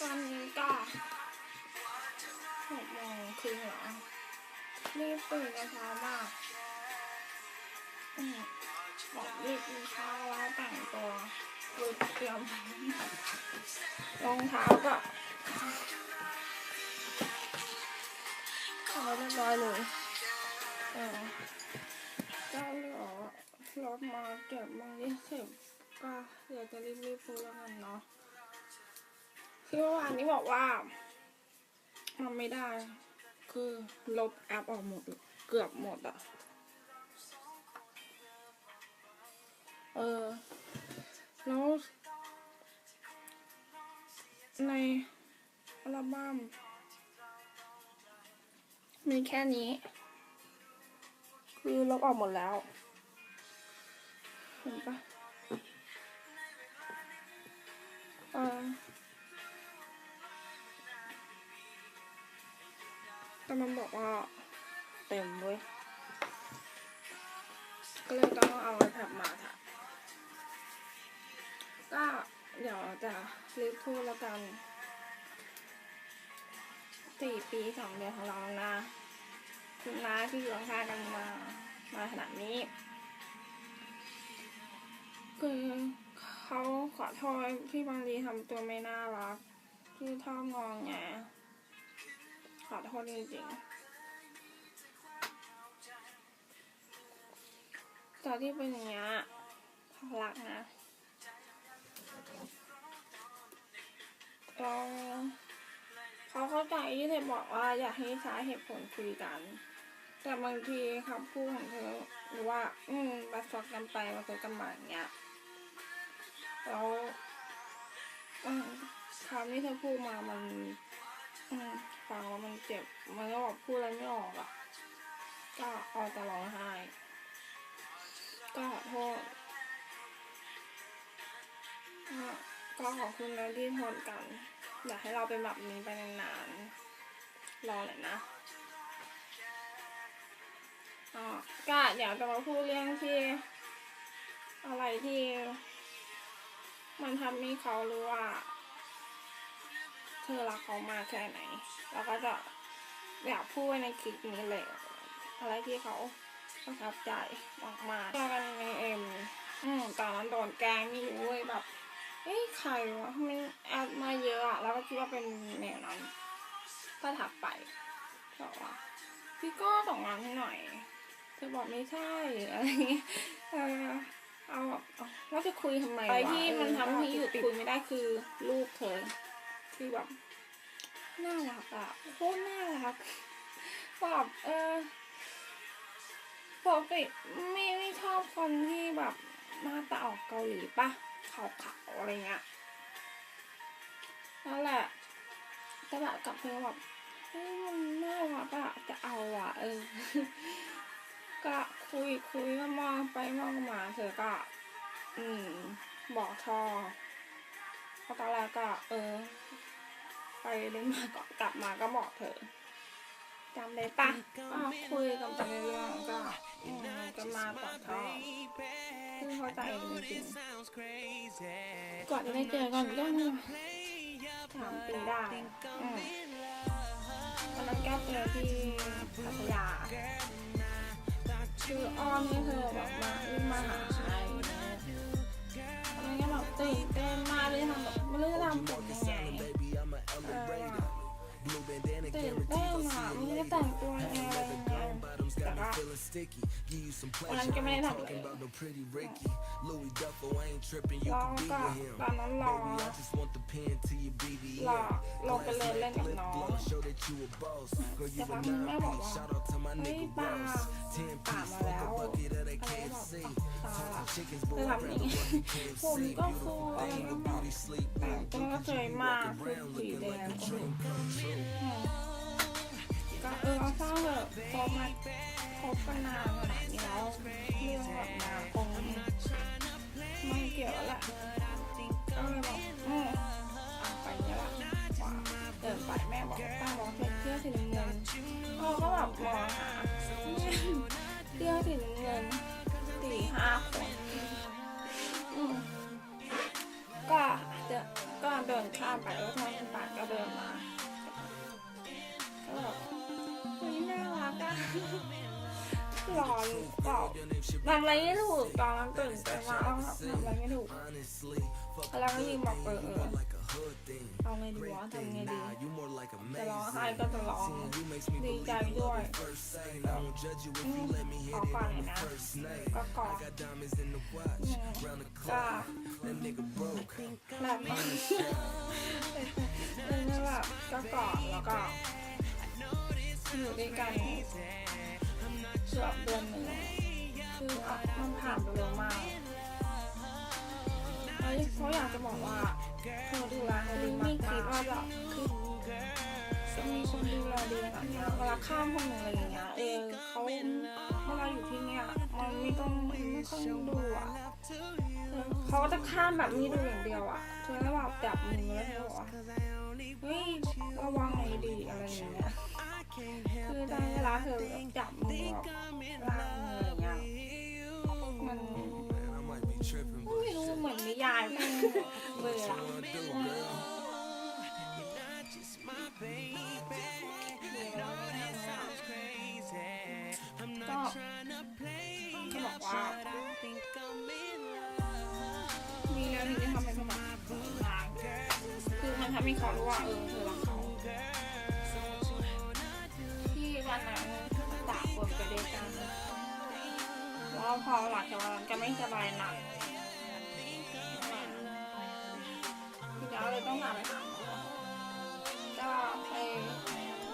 ตอนนี้ก็หกโมงครึ่งแล้วรีบตื่นกันเช้ามากอบอกรีบกินข้าวแล้วแต่งตัวลุกเตรียมรองเท้าก็เอาไว้เรียบร้อยเลยเออก็เหลือรถมาเก็บโมงยี่สิบก็เดี๋ยวจะรีบๆพูดแล้วกันเนาะ คือเมื่อวานนี้บอกว่ามันไม่ได้ คือลบแอปออกหมด เกือบหมดอะเออ แล้ว ในอัลบั้มมีแค่นี้ คือลบออกหมดแล้ว เห็นปะ มันบอกว่าเต็มเว้ย ก็เลยต้องเอา iPad มาค่ะ ก็เดี๋ยวจะรีบพูดแล้วกันสี่ปีสองเดือนของเราแล้วนะคุณน้าที่อยู่ข้างๆกันมา มาขนาดนี้ คือเขาขอโทษที่บางทีทำตัวไม่น่ารัก ที่ชอบงองแง ขอโทษจริงๆตอนที่เป็นอย่างเงี้ยรักนะเราเขาเข้าใจที่เธอบอกว่าอยากให้ใช้เหตุผลคุยกัน แต่บางทีคำพูดของเธอหรือว่า อืมมาสอกกันไปมาสอกกันมาอย่างเงี้ยแล้วคำที่เธอพูดมามัน อืม ฟังแล้วมันเจ็บ มันก็แบบพูดอะไรไม่ออกอะ ก็เอาแต่ร้องไห้ ก็ขอโทษก็ขอบคุณนะที่ทนกัน อยากให้เราเป็นแบบนี้ไปนานๆ รอหน่อยนะอ๋อก็เดี๋ยวจะมาพูดเรื่องที่ อะไรที่ มันทำให้เขารู้ว่า เธอรักเขามากแค่ไหนแล้วก็จะอยากพูดในคลิปนี้เลยอะไรที่เขาประทับใจมากๆเจอกันในเอ็มอืมตอนนั้นโดนแกงไม่รู้เลยแบบเอ้ยใครวะทำไมแอดมาเยอะอะแล้วก็คิดว่าเป็นแนวนั้นก็ถักไปบอกว่าพี่ก็ส่งงานให้หน่อยเธอบอกไม่ใช่อะไรเงี้ยเออเอาแบบเอาแล้วจะคุยทำไมวะอะไรที่มันทำให้หยุดคุยไม่ได้คือลูกเธอ ที่แบบน่ารักอะโคตรน่ารักแบบเออปกติไม่ไม่ชอบคนที่แบบหน้าตาออกเกาหลีปะขาวๆอะไรเงี้ยนั่นแหละแต่แบบกับเธอแบบเฮ้ยมันน่ารักอะจะเอาอะเออ ก็คุยคุยมองไปมองมาเธอก็ อืม บอกทอเพราะตอนแรกก็ เออ ไปเล่นมาก่อนกลับมาก็บอกเธอจำได้ปะก็คุยกันไปเรื่อยๆก็อืมก็มาต่อท่อคือเข้าใจจริงๆก่อนจะได้เจอกันก็สามปีได้อืมตอนนั้นแก้เจอที่พัทยาคืออ้อนให้เธอแบบมาวิ่งมาหาใครตอนนั้นก็แบบตื่นเต้นมากเลยทำแบบไม่รู้จะทำผมยังไงเออ ตื่นเต้นอะไม่รู้จะแต่งตัวยังไงอะไรยังไงแต่ว่าวันนั้นก็ไม่ได้ทำอะไรรอก็ตอนนั้นรอรอลงไปเลยเล่นกับน้อง แต่พักนึงแม่บอกว่าเฮ้ยปาปามาแล้วอะไรก็บตาละจะทำอย่างนี้ผมก็ฟูอะไรก็บอกแต่ก็สวยมากคือสีแดงโอ้โหก็เออเอาสร้างเถอะพอมาคบกันนานขนาดนี้แล้วเรื่องแบบมาคงไม่เกี่ยวล้วแหละก็เลยบอกอืม องทองค่เตี้ยวสีนเงินสี่ห้าคนก็จะก็เดินข้ามไปแล้วทางปากก็เดินมาก็แบบอุ้ยน่ารักอะหลอนบอกทำอะไรไม่ถูกตอนนั้นตื่นแต้นมากทำอะไรไม่ถูกแล้วก็ยิงบอกเออ เอาไงดีวะทำไงดีจะร้องไห้ก็จะร้องดีใจด้วยขอก่อนเลยนะก็กอดอืมก็แบบแล้วแบบก็กอดแล้วก็อยู่ด้วยกันเกือบเดือนหนึ่งคือมันผ่านไปเร็วมากเฮ้ยเขาอยากจะบอกว่า เธอดูแลเขาดีมากไม่คิดว่าแบบคือจะมีคนดูแลดีขนาดเนี้ยเวลาข้ามคนหนึ่งอะไรอย่างเงี้ยเออเขาเวลาอยู่ที่เนี่ยมันไม่ต้องไม่ต้องดูอะเขาก็จะข้ามแบบนี้ดูอย่างเดียวอะเธอก็แบบจับมือแล้วเธอบอกว่าเฮ้ยระวังหน่อยดีอะไรอย่างเงี้ยคือตอนเวลาเธอจับมือแบบล่างมืออย่างเงี้ยมัน เหมือนนิยายมันเบื่อก็จะบอกว่ามีแล้วถึงจะทำให้สมัครลางคือมันทำให้เขารู้ว่าเออเธอรักเขาที่วันนั้นตากฝนไปด้วยกันแล้วพอหลังจากวันนั้นก็ไม่สบายหนัก จ้าเลยต้องพาไปหาหมอก็ไป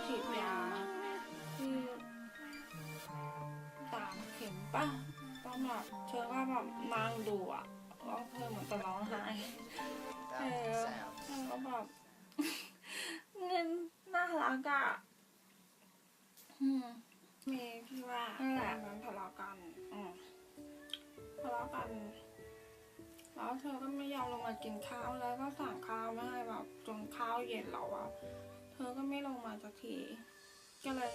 ฉีดยาที่ตามเข็มป่ะต้องแบบเธอก็แบบนั่งดูอะ แล้วเธอก็ไม่ยอมลงมากินข้าวแล้วก็สั่งข้าวไม่ให้แบบจนข้าวเย็นแล้วอะเธอก็ไม่ลงมาสักที ก็เลย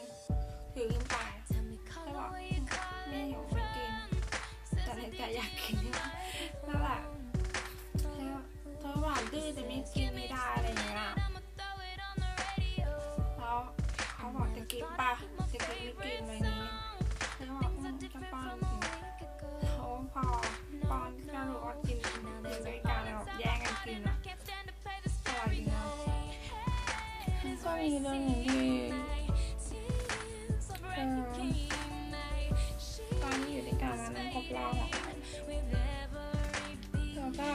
ถือขึ้นไปแล้วบอกไม่หิวไม่กินแต่ในใจอยากกินนั่นแหละเธอเธอหวานดื้อจะไม่กินไม่ได้อะไรอย่างเงี้ยแล้วเขาบอกจะกินป่ะจะกินไม่กินอะไรนี้ ก็มีเรื่องหนึ่งที่เออตอนที่อยู่ด้วยกันนั้นครบรอบแล้วก็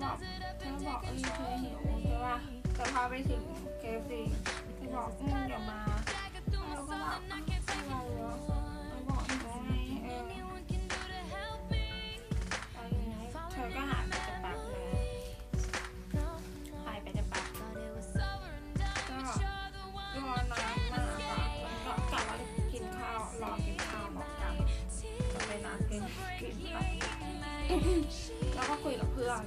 แล้วแบบเธอบอกเออเธอหิวใช่ป่ะจะพาไปถึงเคฟซีเธอบอกอืมเดี๋ยวมาแล้วก็แบบอะอะไรวะแล้วบอกหนูไงเอออะไรอย่างเงี้ยเธอก็หายไปจะป๊บนึงหายไปจะป๊บก็รอนานมากอะแล้วก็กลับมากินข้าวรอกินข้าวบอกกันไปนานกินกินไปแล้วก็คุยกับเพื่อน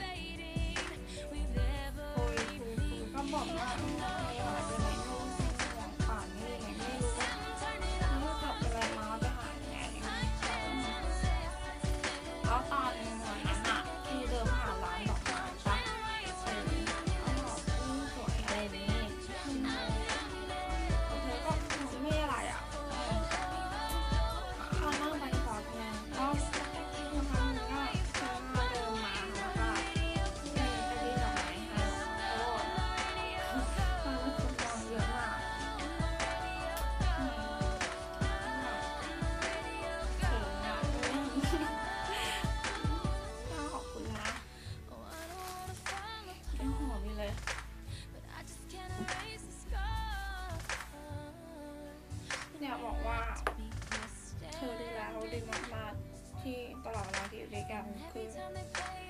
ลอกเราที่อยู่ด้วยกันคือ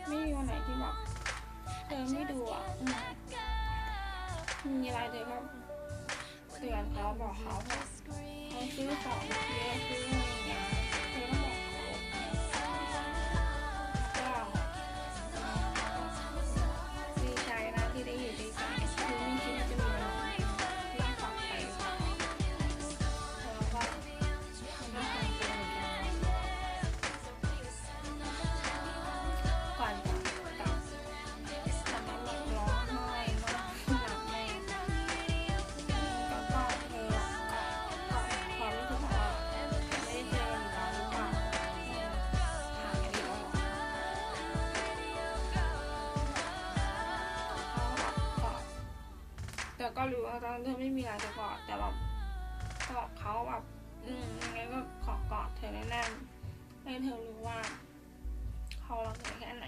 ไม่มีวันไหนที่แบบเธอไม่ดูอะมีอะไรเธอก็เตือนเขาบอกเขาว่าเขาซื้อของเยอะซื้ออะไรอย่างเงี้ย แต่ก็รู้ว่าตอนนั้นเธอไม่มีอะไรจะกอดแต่แบบกอดเขาแบบอืมยังไงก็ขอกอดเธอแน่นๆให้เธอรู้ว่าเขารักเธอแค่ไหน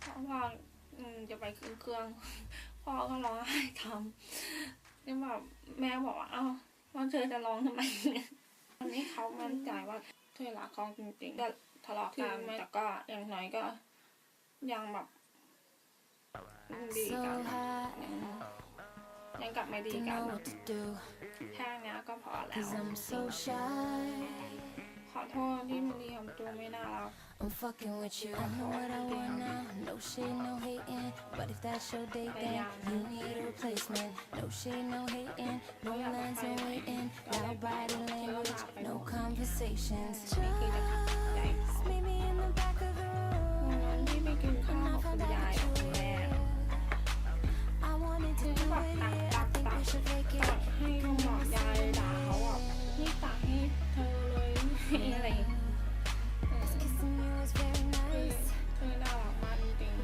เพราะว่าอืมจะไปขึ้นเครื่องพ่อก็ร้องไห้ทำนี่แบบแม่บอกว่าเอ้าว่าเธอจะร้องทำไมเนี่ยวันนี้เขามั่นใจว่าเธอรักเขาจริงๆก็ทะเลาะกันแต่ก็อย่างน้อยก็ยังแบบ ดีกัน So high, ยังยังกลับมาดี don't กัน know what to do. แค่เนี้ยก็พอแล้ว Cause I'm so shy. ขอโทษที่มันดีทำตัวไม่น่ารัก I'm fucking with you. I know what I want now. No shade, no hating. But if that's your date, then you need a replacement. No shade, no hating. No lines, no waiting. Loud body language, no conversations. นี่ Wanted to do it, yeah. I think we should make ตัด it. ให้ลุงบอกยายด่าเขาอะนี่ตัดให้เธอเลยไม่อะไรเออ Kissing you was very คือ nice. เธอน่ารักมากจริง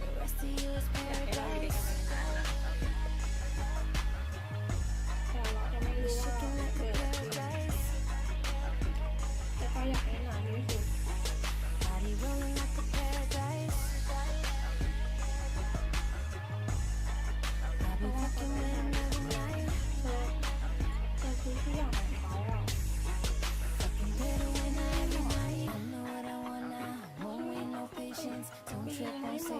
The rest of you is ๆอยากให้เราอยู่ด้วย paradise. กั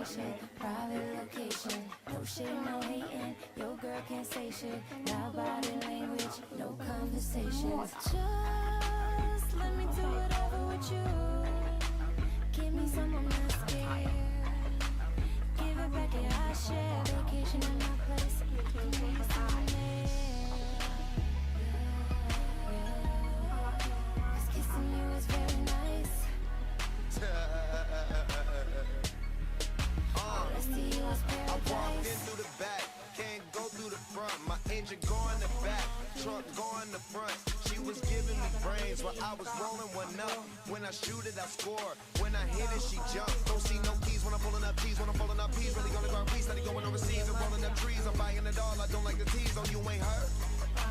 trip. Private location. No shade, no hating. Your girl can't say shit. Loud body language. No conversations. Just let me do whatever with you. Give me some, I'm not. When I shoot it, I score. When I hit it, she jumps. Don't see no keys when I'm pulling up keys. When I'm pulling up peas, really gonna go peace. Steady going overseas and rolling up trees. I'm buying it all. I don't like the tease. Oh, you ain't hurt?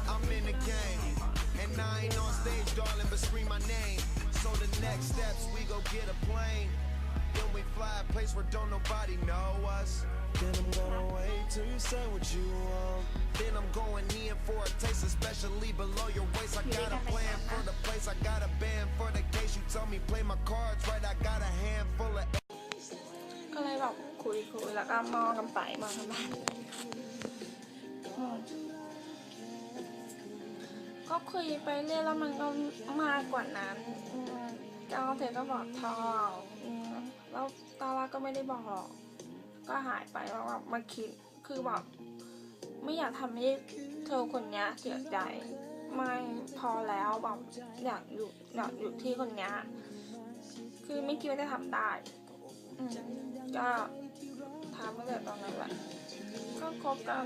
I'm in the game. And I ain't on stage, darling, but scream my name. So the next steps, we go get a plane. Then we fly a place where don't nobody know us. Then I'm gonna wait till you say what you want. Then I'm going in for a taste, especially below your waist. I got a plan for the place, I got a band for the case. You told me play my cards right, I got a handful of ก็เลยแบบคุยคุยแล้วก็มองกันไปมองกันมาอืมก็คุยไปเรื่อยแล้วมันก็มากกว่านั้นอืมก็เธอก็บอกทองอืมแล้วตอนแรกก็ไม่ได้บอกหรอกก็หายไปแล้วแบบมาคิดคือแบบ ไม่อยากทำให้เธอคนนี้เสียใจ ไม่พอแล้วแบบอยากอยู่อยากอยู่ที่คนนี้คือไม่คิดว่าจะทำได้ก็ทำตั้งแต่ตอนนั้นแหละก็คบกัน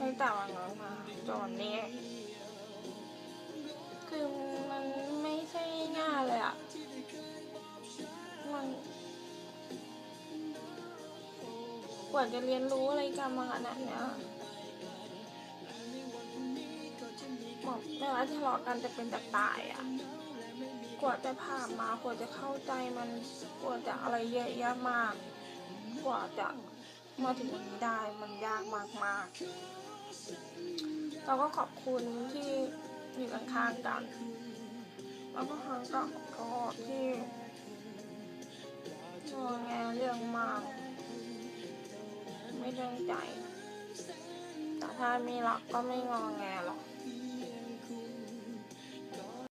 ตั้งแต่วันนั้นมาจนวันนี้ คือมันไม่ใช่ง่ายเลยอะมันกว่าจะเรียนรู้อะไรกันมาขนาดนี้ บอกเวลาที่ทะเลาะกันจะเป็นจะตายอะกว่าจะผ่านมากว่าจะเข้าใจมันกว่าจะอะไรเยอะแยะมาก กว่าจะมาถึงวันนี้ได้มันยากมากๆเราก็ขอบคุณที่อยู่ข้างๆกัน แล้วก็ครั้งก็ขอที่งอแงเรื่องมาก ไม่เรื่องใจ แต่ถ้ามีรักก็ไม่งอแงหรอก